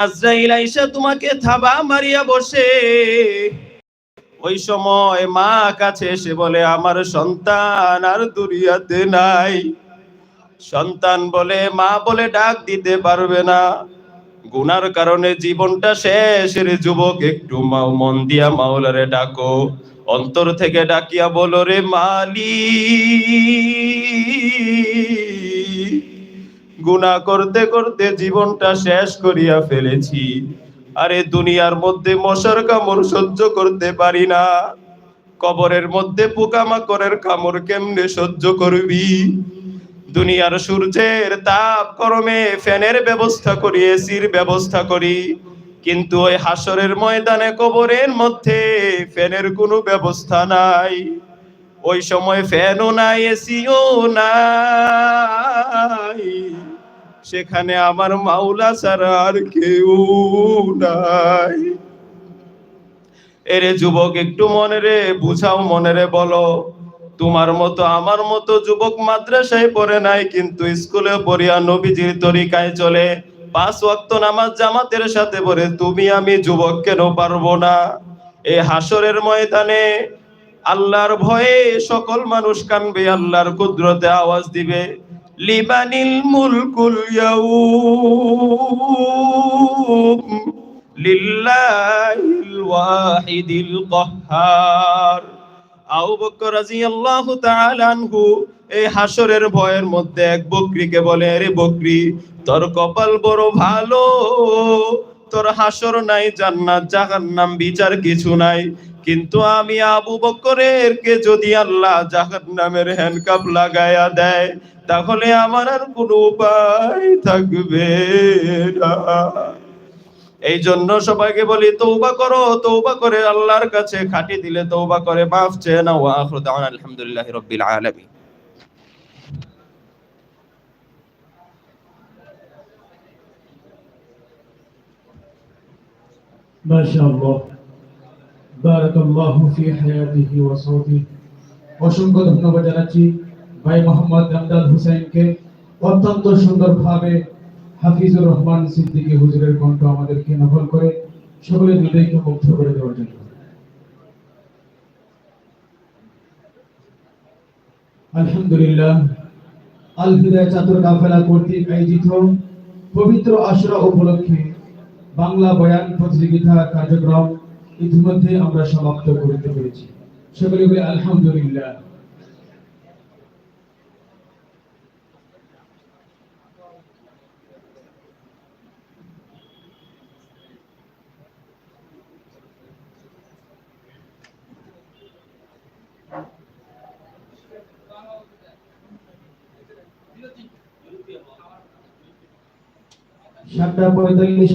আজরাইল আইসা তোমাকে থাবা মারিয়া বসে। ওই সময় মা কাছে এসে বলে, আমার সন্তান আর দুনিয়াতে নাই। সন্তান বলে, মা বলে ডাক দিতে পারবে না। গুনার কারণে জীবনটা শেষ। রে যুবক, একটু মাও, মন দিয়া মাওলারে ডাকো। অন্তর থেকে ডাকিয়া বলো, রে মালি গুনাহ করতে করতে জীবনটা শেষ করিয়া ফেলেছি। আরে দুনিয়ার মধ্যে মশার কামড় সহ্য করতে পারি না। কবরের মধ্যে পোকামাকড়ের কামড় কেমনে সহ্য করবি? দুনিয়ার সূর্যের তাপ গরমে ফ্যানের ব্যবস্থা করি, এসির ব্যবস্থা করি। কিন্তু ওই হাসরের ময়দানে কবরের মধ্যে ফ্যানের কোনো ব্যবস্থা নাই। ওই সময় ফ্যানও নাই, এসিও নাই। সেখানে আমার মাওলা ছাড়া আর কেউ নাই। এরে যুবক, একটু মনে রে, বুঝাও মনে রে, বলো। তোমার মতো, আমার মতো যুবক মাদ্রাসায় পড়ে নাই, কিন্তু স্কুলে পড়িয়া নবীজির তরিকায় চলে। পাঁচ ওয়াক্ত নামাজ জামাতের সাথে পড়ে, তুমি আমি যুবক কেন পারব না? এই হাসরের ময়দানে আল্লাহর ভয়ে সকল মানুষ কানবে, আল্লাহর কুদরতে আওয়াজ দিবে। লিবানিল মুলকুল ইয়াউম লিল্লাহিল ওয়াহিদিল কাহ্হার আবু বকর রাদিয়াল্লাহু তাআলা আনহু এই হাসরের ভয়ের মধ্যে এক বকরিকে বলে, আরে বকরি, তোর কপাল বড় ভালো। তোর হাসর নাই, জান্নাত, জাহান্নাম, বিচার কিছু নাই। কিন্তু আমি আবু বকরের কে যদি আল্লাহ জাহান্নামের হ্যান্ডকাপ লাগায়া দেয়, তাহলে আমার আর কোনো উপায় থাকবে না। এই জন্য সবাইকে বলি তৌবা করো তৌবা করে আল্লাহর কাছে খাটি দিলে তৌবা করে, মাফ চেয়ে ওয়া আখিরু দাওয়ানা আলহামদুলিল্লাহি রাব্বিল আলামিন। ما বারাকাল্লাহু ফি হায়াতিহি ওয়া সাউতিহি অসংখ্য ধন্যবাদ জানাচ্ছি ভাই মোহাম্মদ রামদাল হুসাইনকে। অত্যন্ত সুন্দরভাবে হাফিজুর রহমান সিদ্দিকী হুজুরের কণ্ঠ আমাদেরকে নকল করে সকলে হৃদয়কে মুগ্ধ করে দেওয়ার জন্য। আলহামদুলিল্লাহ, আল হিদায় চাতুর কাফেলা কর্তৃক আয়োজিত পবিত্র আশরা উপলক্ষে বাংলা বয়ান প্রতিযোগিতা কার্যক্রম ইতিমধ্যে আমরা সমাপ্ত করতে পেরেছি। সকলে বলে আলহামদুলিল্লাহ। সাতটা পঁয়তাল্লিশ